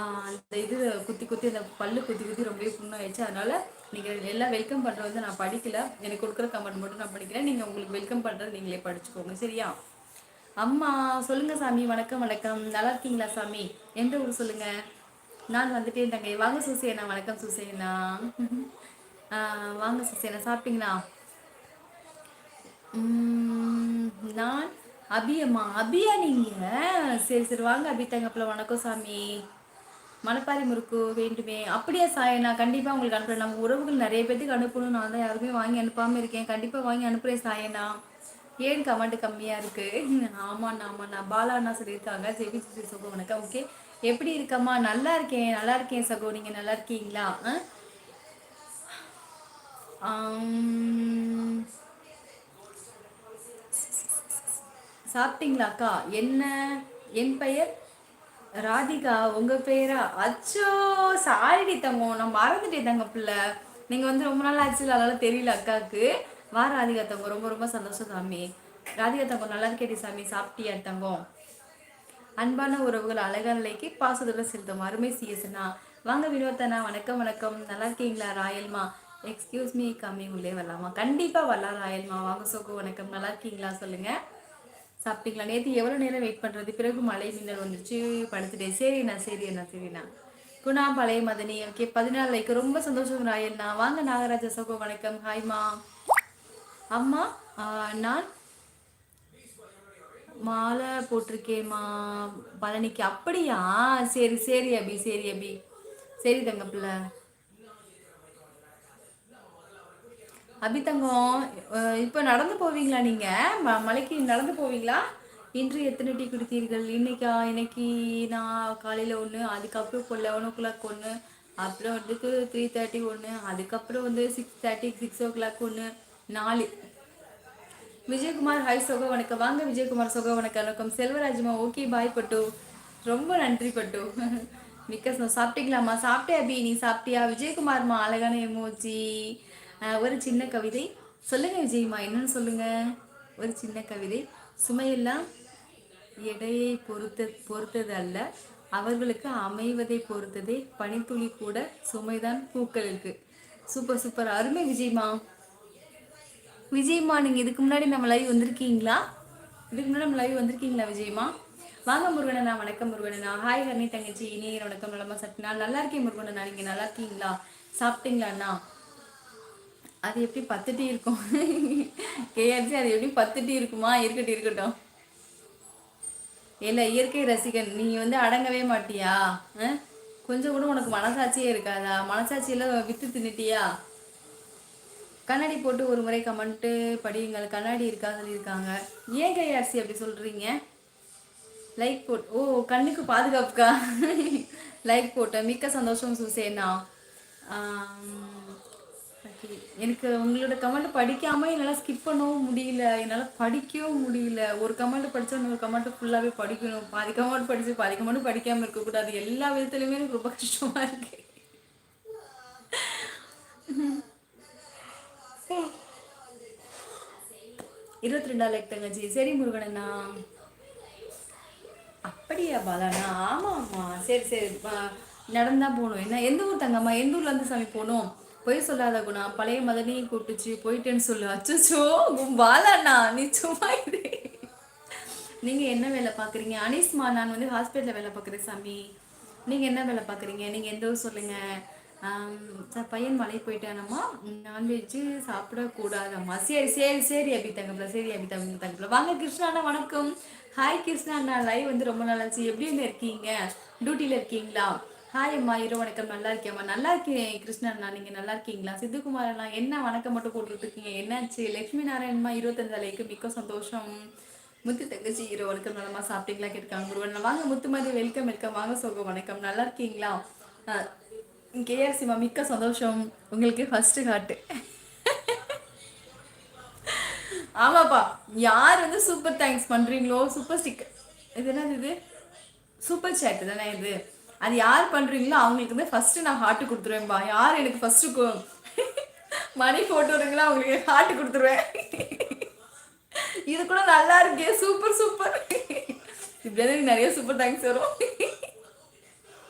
அந்த இது குத்தி குத்தி அந்த பல்லு குத்தி குத்தி ரொம்பவே புண்ணாயிடுச்சு. அதனால நீங்கள் எல்லாம் வெல்கம் பண்ணுறது வந்து நான் படிக்கல. எனக்கு கொடுக்குற கமெண்ட் மட்டும் நான் படிக்கிறேன். நீங்கள் உங்களுக்கு வெல்கம் பண்ணுறது நீங்களே படிச்சுக்கோங்க. சரியா? அம்மா சொல்லுங்க சாமி. வணக்கம் வணக்கம். நல்லா இருக்கீங்களா சாமி? எந்த ஊர் சொல்லுங்க? நான் வந்துட்டே தங்கை. வாங்க சுசேனா வணக்கம் சுசேனா வாங்க சுசேனா சாப்பிட்டீங்களா? நான் அபியம்மா அபியா நீங்க? சரி சரி. வாங்க அபி தங்கப்பில் வணக்கம் சாமி. மணப்பாறை முறுக்கு வேண்டுமே. அப்படியே சாய் நான் கண்டிப்பாக உங்களுக்கு அனுப்புறேன். நம்ம உறவுகள் நிறைய பேத்துக்கு அனுப்பணும் நான் தான் யாருமே வாங்கி அனுப்பாமல் இருக்கேன். கண்டிப்பாக வாங்கி அனுப்புகிறேன் சாயண்ணா ஏன் கமெண்ட் கம்மியாக இருக்குது ஆமாண்ணா ஆமாண்ணா பாலாண்ணா சொல்லியிருக்காங்க. ஜெபி சுசி சகோ வணக்கம். ஓகே. எப்படி இருக்கம்மா? நல்லா இருக்கேன். நல்லா இருக்கேன் சகோ. நீங்கள் நல்லா இருக்கீங்களா? ஆ? அக்கா? என்ன? என் பெயர்? ராதிகா உங்க பேரா? அச்சோ சாரிடி தங்கம் நான் மறந்துட்டேன் தங்க பிள்ளை. நீங்க வந்து ரொம்ப நாள் ஆச்சு அதனால தெரியல அக்காவுக்கு வா ராதிகா தங்கம் ரொம்ப ரொம்ப சந்தோஷம் சாமி. ராதிகா தங்கம் நல்லா இருக்கேடி சாமி சாப்பிட்டியா தங்கம் அன்பான உறவுகள் அழகான நிலைக்கு பாசத்துடன் செலுத்தும் அருமை சிஎஸ்னா. வாங்க வினோத்தனா வணக்கம் வணக்கம். நல்லா இருக்கீங்களா ராயல்மா? எக்ஸ்கியூஸ் மீ கம்மி உள்ளே வரலாமா? கண்டிப்பா வரலாம் ராயல்மா. வாங்க சோக்கு வணக்கம். நல்லா இருக்கீங்களா? சொல்லுங்க. சாப்பிட்டீங்களா? நேற்று எவ்வளோ நேரம் வெயிட் பண்ணுறது பிறகு மழை மின்னல் வந்துருச்சு படுத்துட்டேன் சரிண்ணா சரிண்ணா சரிண்ணா. குணா பழைய மதனி. ஓகே பதினாலு லைக் ரொம்ப சந்தோஷம் ராயல்ண்ணா வாங்க நாகராஜ சகோ வணக்கம். ஹாய்மா அம்மா நான் மாலை போட்டிருக்கேம்மா. பழனிக்கு. அப்படியா? சரி சரி அபி சரி அபி. சரி தங்கப்பிள்ள அபிதங்கம் அபி தங்கம் இப்போ நடந்து போவீங்களா நீங்கள் ம- மலைக்கு நடந்து போவீங்களா? இன்று எத்தனை டீ குடித்தீர்கள்? இன்னைக்கா இன்னைக்கு நான் காலையில் ஒன்று அதுக்கப்புறம் இப்போ லெவன் ஓ கிளாக் ஒன்று அப்புறம் வந்துட்டு த்ரீ தேர்ட்டி ஒன்று அதுக்கப்புறம் வந்து six thirty six o'clock ஒன்று நாலு. விஜயகுமார் ஹாய் சோக வணக்கம். வாங்க விஜயகுமார் சோக வணக்கம். வணக்கம். செல்வராஜ்மா ஓகே பாய் பட்டு. ரொம்ப நன்றி பட்டு. மிக்க சாப்பிட்டீங்களாம்மா? சாப்பிட்டே அபி. நீ சாப்பிட்டியா? விஜயகுமார்மா அழகான எமோஜி ஒரு சின்ன கவிதை. சொல்லுங்க விஜய்மா என்னன்னு சொல்லுங்க. ஒரு சின்ன கவிதை. சுமையெல்லாம் எடையை பொறுத்த பொறுத்தது அல்ல. அவர்களுக்கு அமைவதை பொறுத்ததே பனித்துளி கூட சுமைதான் பூக்களுக்கு. சூப்பர் சூப்பர் அருமை விஜயம்மா விஜய்மா நீங்கள் இதுக்கு முன்னாடி நம்ம லைவ் வந்திருக்கீங்களா? இதுக்கு முன்னாடி நம்ம லைவ் வந்திருக்கீங்களா விஜய்மா? வாங்க முருகனண்ணா வணக்கம் முருகனண்ணா. ஹாய் ஹர்னி தங்கச்சி. இனிய வணக்கம். நலமா சட்டினா நல்லா இருக்கேன் முருகனண்ணா. நீங்கள் நல்லா இருக்கீங்களா? சாப்பிட்டீங்களாண்ணா? அது எப்படி பத்துட்டி இருக்கும்? கேஆர்சி அது எப்படி பத்துட்டி இருக்குமா? இருக்கட்டும் இருக்கட்டும். இல்லை இயற்கை ரசிகன் நீ வந்து அடங்கவே மாட்டியா? ஆ? கொஞ்சம் கூட உனக்கு மனசாட்சியே இருக்காதா? மனசாட்சியில் வித்து தின்னுட்டியா? கண்ணாடி போட்டு ஒரு முறை கமெண்ட்டு படியுங்கள். கண்ணாடி இருக்கா? சொல்லியிருக்காங்க. ஏன் கையாட்சி அப்படி சொல்கிறீங்க லைக் போட் ஓ கண்ணுக்கு பாதுகாப்புக்கா? லைக் போட்டேன் மிக்க சந்தோஷம் சுசேனா. எனக்கு உங்களோட கமெண்ட் படிக்காம என்னால் ஸ்கிப் பண்ணவும் முடியல. என்னால் படிக்கவும் முடியல. ஒரு கமெண்ட் படித்தா இன்னொரு கமெண்ட் ஃபுல்லாகவே படிக்கணும். பாதி கமெண்ட் படித்து பாதி கமெண்ட் படிக்காமல் இருக்கக்கூடாது. எல்லா விதத்துலையுமே எனக்கு ரொம்ப கஷ்டமாக இருக்கு. இருபத்தி ரெண்டா லைக் தங்கச்சி. சரி முருகனண்ணா. அப்படியா பாலாண்ணா? ஆமா ஆமா சரி. சரி ப- போகணும். என்ன எந்த ஊர் தங்கம்மா? எந்த ஊர்லேருந்து சாமி போகணும்? பொய் சொல்லாத குணா பழைய மதனையும் கூப்பிட்டுச்சு போயிட்டேன்னு சொல்லு. அச்சோ கும்பாலண்ணா நீ சும்மா இது நீங்கள் என்ன வேலை பார்க்குறீங்க? அனிஸ்மா நான் வந்து ஹாஸ்பிட்டலில் வேலை பார்க்குறேன் சாமி. நீங்கள் என்ன வேலை பார்க்குறீங்க? நீங்கள் எந்த ஊர் சொல்லுங்கள் பையன் மலை போயிட்டானம்மா. நான்வெஜ்ஜு சாப்பிடக்கூடாதம்மா சரி சரி சரி அபி தங்கப்பில சரி அபி தங்க தங்கப்பில. வாங்க கிருஷ்ணாண்ணா வணக்கம். ஹாய் கிருஷ்ணாண்ணா லைவ் வந்து ரொம்ப நல்லா இருந்துச்சு எப்படி வந்து இருக்கீங்க? டியூட்டியில் இருக்கீங்களா? ஹாய் அம்மா. இரவு வணக்கம். நல்லா இருக்கேம்மா நல்லா இருக்கேன் கிருஷ்ணண்ணா நீங்கள் நல்லா இருக்கீங்களா? சித்துக்குமார் அண்ணா என்ன வணக்கம் மட்டும் போட்டுருக்கீங்க இருக்கீங்க என்னாச்சு? லட்சுமி நாராயணம்மா இருபத்தஞ்சு அலைக்கு மிக்க சந்தோஷம். முத்து தங்கச்சி ஹீரோ வணக்கம். நல்லமா சாப்பிட்டீங்களா? கேட்காங்க குருவன் வாங்க முத்து மாதிரி வெல்கம் வெல்கம் வாங்க சோகம் வணக்கம். நல்லா இருக்கீங்களா? கேஆர்சிமா மிக்க சந்தோஷம். உங்களுக்கு ஃபர்ஸ்ட் ஹார்ட் ஆமாப்பா. யார் வந்து சூப்பர் தேங்க்ஸ் பண்ணுறீங்களோ சூப்பர் ஸ்டிக் இது என்னது இது? சூப்பர் சேட் தானே இது? அது யார் பண்றீங்களோ அவங்களுக்கு வந்து ஃபஸ்ட்டு நான் ஹார்ட் கொடுத்துருவேன்பா. யார் எனக்கு ஃபஸ்ட்டு மணி போட்டு அவங்களுக்கு ஹார்ட் கொடுத்துருவேன். இது கூட நல்லா இருக்கே. சூப்பர் சூப்பர் இப்படியாவது எனக்கு நிறைய சூப்பர் தேங்க்ஸ் வரும்